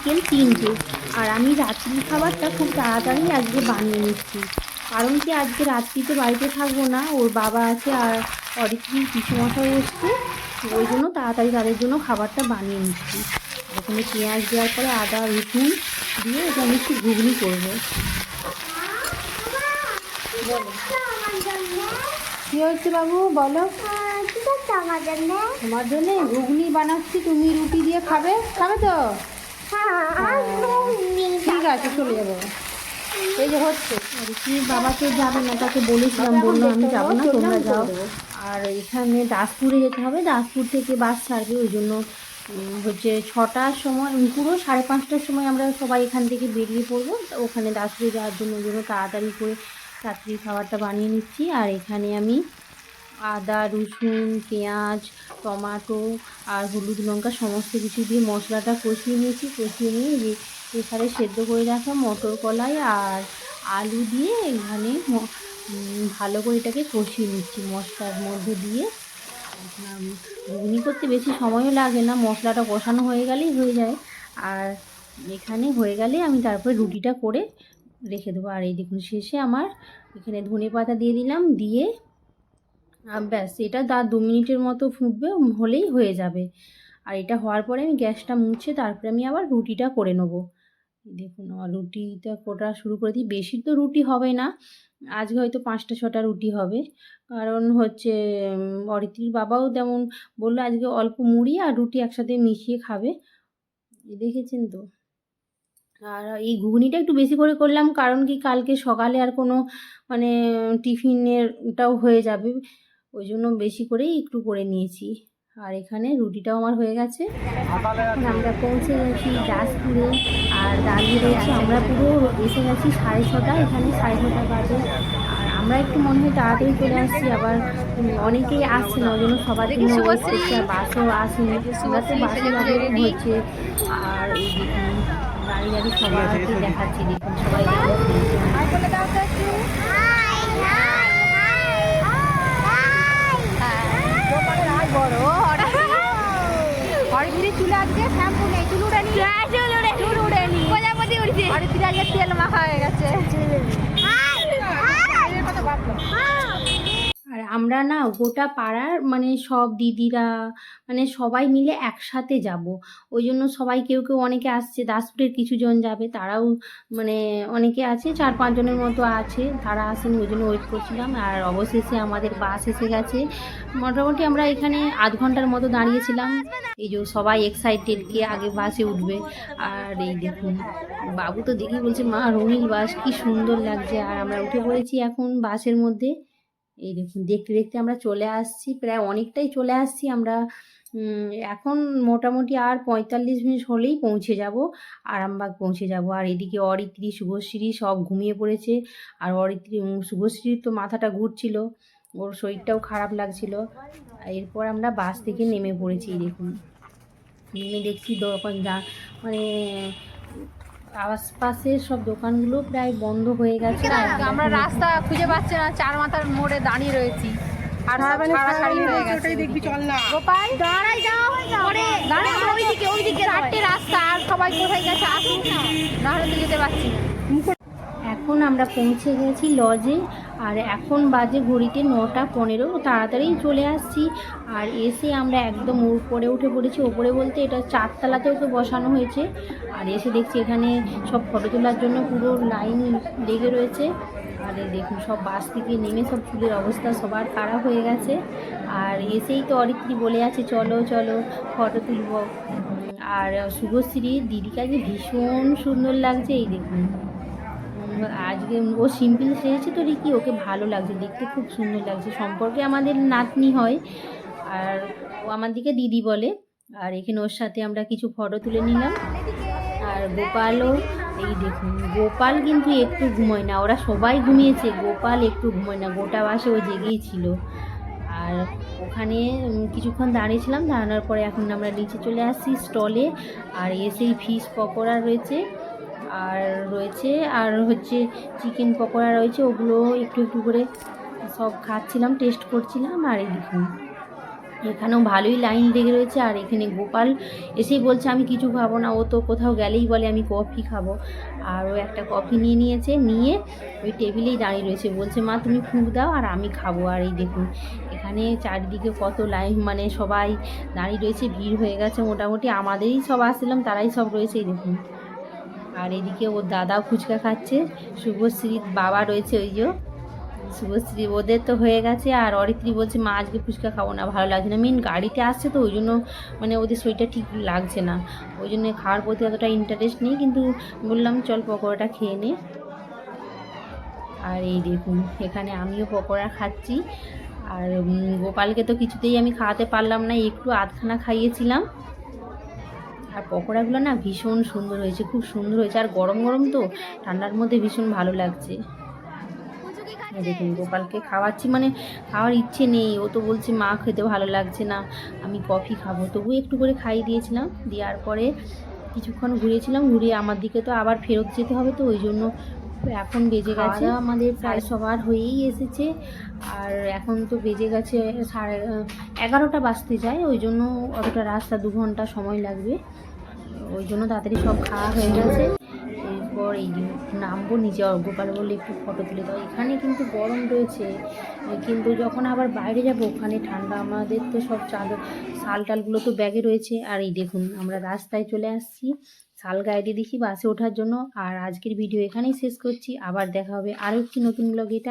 বিকেল তিনটে। আর আমি রাত্রি খাবারটা খুব তাড়াতাড়ি আজকে বানিয়ে নিচ্ছি। কারণ কি আজকে রাত্রিতে বাড়িতে থাকব না ওর বাবা আছে আর অরিত্রীর পিসুমশাই এসছে ওই জন্য তাড়াতাড়ি তাদের জন্য খাবারটা বানিয়ে নিচ্ছি। ওখানে পেঁয়াজ দেওয়ার পরে আদা রসুন দিয়ে ওখানে একটু ঘুগনি করব। কী হয়েছে বাবু বলো? তোমার জন্য ঘুগনি বানাচ্ছি তুমি রুটি দিয়ে খাবে খাবে তো? ঠিক আছে চলে যাব। এই যে হচ্ছে কি বাবা যাবে না তাকে বলেছিলাম বলল আমি যাব না তোমরা যাও। আর এখানে দাসপুরে যেতে হবে দাসপুর থেকে বাস ছাড়বে ওই জন্য হচ্ছে ছটার সময় পুরো সাড়ে পাঁচটার সময় আমরা সবাই এখান থেকে বেরিয়ে পড়ব। ওখানে দাসপুরে যাওয়ার জন্য ওই জন্য তাড়াতাড়ি করে রাত্রির খাবারটা বানিয়ে নিচ্ছি। আর এখানে আমি আদা, রসুন, পেঁয়াজ, টমাটো আর হলুদ লঙ্কা সমস্ত কিছু দিয়ে মশলাটা কষিয়ে নিয়েছি। কষিয়ে নিয়ে প্রেসারে সেদ্ধ করে রাখা মটর কলাই আর আলু দিয়ে এখানে ভালো করে এটাকে কষিয়ে নিচ্ছি মশলার মধ্যে দিয়ে। ঘুগনি করতে বেশি সময়ও লাগে না, মশলাটা কষানো হয়ে গেলেই হয়ে যায়। আর এখানে হয়ে গেলে আমি তারপরে রুটিটা করে রেখে দেবো। আর এই দেখুন, শেষে আমার এখানে ধনে পাতা দিয়ে দিলাম, দিয়ে ব্যাস এটা দা দু মিনিটের মতো ফুটবে হলেই হয়ে যাবে। আর এটা হওয়ার পরে আমি গ্যাসটা মুছে তারপরে আমি আবার রুটিটা করে নেব। দেখুন আমার রুটিটা করা শুরু করে দিই। বেশি তো রুটি হবে না আজকে হয়তো পাঁচটা ছটা রুটি হবে। কারণ হচ্ছে উম, বাবাও তেমন বলল আজকে অল্প মুড়ি আর রুটি একসাথে মিশিয়ে খাবে। দেখেছেন তো? আর এই ঘুগনিটা একটু বেশি করে করলাম কারণ কি কালকে সকালে আর কোনো মানে টিফিনেরটাও হয়ে যাবে। ওই জন্য বেশি করেই একটু করে নিয়েছি। আর এখানে রুটিটাও আমার হয়ে গেছে। এখন আমরা পৌঁছে গেছি দাসপুরে। আর দাঁড়িয়ে রয়েছি আমরা পুরো এসে গেছি সাড়ে ছটা এখানে সাড়ে ছটা বাজে। আর আমরা একটু মনে হয় তাড়াতাড়ি চলে আসছি আবার অনেকেই আসছে না ওই জন্য সবার জন্য বাসও আসেনি। আমরা তো বাসে হচ্ছে। আর এই দেখুন দাঁড়িয়ে দাঁড়িয়ে সবাইকে দেখাচ্ছি দেখুন সবাই অরিত্রী চুলে আজকে শ্যাম্পু নেই চুল উড়ে নি চুল উড়ে নি প্রজাপতি উড়ছে অরিত্রী আজকে তেল মাখা হয়ে গেছে আমরা না গোটা পাড়ার মানে সব দিদিরা মানে সবাই মিলে একসাথে যাব। ওই জন্য সবাই কেউ কেউ অনেকে আসছে, দাসপুরের কিছু জন যাবে, তারাও মানে অনেকে আছে, চার পাঁচজনের মতো আছে, তারা আসেন, ওই জন্য ওয়েট করছিলাম। আর অবশেষে আমাদের বাস এসে গেছে। মোটামুটি আমরা এখানে আধ ঘণ্টার মতো দাঁড়িয়েছিলাম। এই যে সবাই এক্সাইটেড কে আগে বাসে উঠবে। আর এই দেখুন, বাবু তো দেখি বলছে, মা রঙিন বাস কি সুন্দর লাগছে। আর আমরা উঠে পড়েছি এখন বাসের মধ্যে। এই দেখুন, দেখতে দেখতে আমরা চলে আসছি, প্রায় অনেকটাই চলে আসছি আমরা। এখন মোটামুটি আর পঁয়তাল্লিশ মিনিট হলেই পৌঁছে যাব, আরামবাগ পৌঁছে যাব। আর এদিকে অরিত্রী, শুভশ্রী সব ঘুমিয়ে পড়েছে। আর অরিত্রী শুভশ্রীর তো মাথাটা ঘুরছিল, ওর শরীরটাও খারাপ লাগছিল। এরপর আমরা বাস থেকে নেমে পড়েছি দেখুন। নেমে দেখছি দোকান মানে আশপাশের সব দোকানগুলো প্রায় বন্ধ হয়ে গেছে। আর আমরা রাস্তা খুঁজে পাচ্ছি না চার মাথার মোড়ে দাঁড়িয়ে রয়েছি। আর ছাড়াছাড়ি হয়ে গেছে। গোপাল? দাঁড়াই যাও। মোড়ে দাঁড়াই আমরা ওইদিকে ওইদিকে চারটে রাস্তা আর সবাই কোথায় গেছে আসুন না। নাহলে তো যেতে পারছি না। এখন আমরা পৌঁছে গেছি লজে আর এখন বাজে ঘড়িতে নটা পনেরো। তাড়াতাড়ি চলে আসছি। আর এসে আমরা একদম উপরে উঠে পড়েছি। ওপরে বলতে এটা চারতলাতেও তো বসানো হয়েছে। আর এসে দেখছি এখানে সব ফটো তোলার জন্য পুরো লাইন লেগে রয়েছে। আর দেখুন, সব বাস থেকে নেমে সব চুলের অবস্থা সবার খারাপ হয়ে গেছে। আর এসেই তো অরিত্রী বলে আছে, চলো চলো ফটো তুলব। আর শুভশ্রী দিদিকে আজকে ভীষণ সুন্দর লাগছে, এই দেখুন। আজকে ও সিম্পল সেরেছে তো রিকি, ওকে ভালো লাগছে, দেখতে খুব সুন্দর লাগছে। সম্পর্কে আমাদের নাতনি হয়, আর ও আমার দিকে দিদি বলে, আর এখানে ওর সাথে আমরা কিছু ফটো তুলে নিলাম। আর গোপালও, এই দেখুন, গোপাল কিন্তু একটু ঘুমোয় না, ওরা সবাই ঘুমিয়েছে, গোপাল একটু ঘুমোয় না, গোটা বাসে ও জেগেই ছিল। আর ওখানে কিছুক্ষণ দাঁড়িয়েছিলাম, দাঁড়ানোর পরে এখন আমরা নিচে চলে আসছি স্টলে আর এসেই ফিশ পকোড়া রয়েছে। আর রয়েছে, আর হচ্ছে চিকেন পকোড়া রয়েছে, ওগুলো একটু একটু করে সব খাচ্ছিলাম টেস্ট করছিলাম, আর এই দেখুন। এখানেও ভালোই লাইন লেগে রয়েছে, আর এখানে গোপাল এসেই বলছে, আমি কিছু খাব না। ও তো কোথাও গেলেই বলে, আমি কফি খাব। আর ও একটা কফি নিয়ে নিয়েছে, নিয়ে ওই টেবিলেই দাঁড়িয়ে রয়েছে। বলছে, মা, তুমি ফুঁক দাও, আর আমি খাব। আর এই দেখুন, এখানে চারিদিকে কত লাইন মানে সবাই দাঁড়িয়ে রয়েছে, ভিড় হয়ে গেছে। মোটামুটি আমাদেরই সব আসছিলাম, তারাই সব রয়েছে, এই দেখুন। আর এদিকে ওর দাদাও ফুচকা খাচ্ছে। শুভশ্রীর বাবা রয়েছে ওই যে। শুভশ্রী ওদের তো হয়ে গেছে আর অরিত্রী বলছে, মা, আজকে ফুচকা খাব না, ভালো লাগছে না। মেন গাড়িতে আসছে তো ওই জন্য মানে ওদের শরীরটা ঠিক লাগছে না। ওই জন্য খাওয়ার প্রতি অতটা ইন্টারেস্ট নেই, কিন্তু বললাম, চল পকোড়াটা খেয়ে নে। আর এই দেখুন, এখানে আমিও পকোড়া খাচ্ছি। আর গোপালকে তো কিছুতেই আমি খাওয়াতে পারলাম না, একটু আধখানা খাইয়েছিলাম। আর পকোড়াগুলো না ভীষণ সুন্দর হয়েছে, খুব সুন্দর হয়েছে। আর গরম গরম তো, ঠান্ডার মধ্যে ভীষণ ভালো লাগছে। দেখুন, গোপালকে খাওয়াচ্ছি মানে খাওয়ার ইচ্ছে নেই। ও তো বলছে, মা, খেতে ভালো লাগছে না, আমি কফি খাব। তবু একটু করে খাইয়ে দিয়েছিলাম, দেওয়ার পরে কিছুক্ষণ ঘুরেছিলাম, ঘুরিয়ে আমার দিকে তো আবার ফেরত যেতে হবে তো, ওই জন্য এখন বেজে গেছে। আমাদের প্রায় সবার হয়েই এসেছে। আর এখন তো বেজে গেছে সাড়ে এগারোটা বাজতে যায় ওই জন্য অতটা রাস্তা দু ঘণ্টা সময় লাগবে। ওই জন্য তাড়াতাড়ি সব খাওয়া হয়ে গেছে। এরপর এই নামবো নিচে আর বলে একটু ফটো তুলে দাও। এখানে কিন্তু গরম রয়েছে। কিন্তু যখন আবার বাইরে যাব ওখানে ঠান্ডা আমাদের তো সব চাদর শাল টালগুলো তো ব্যাগে রয়েছে। আর এই দেখুন আমরা রাস্তায় চলে আসছি। শাল গাড়ি দেখি বাসে ওঠার জন্য। আর আজকের ভিডিও এখানেই শেষ করছি। আবার দেখা হবে আরও একটি নতুন ব্লগ এটা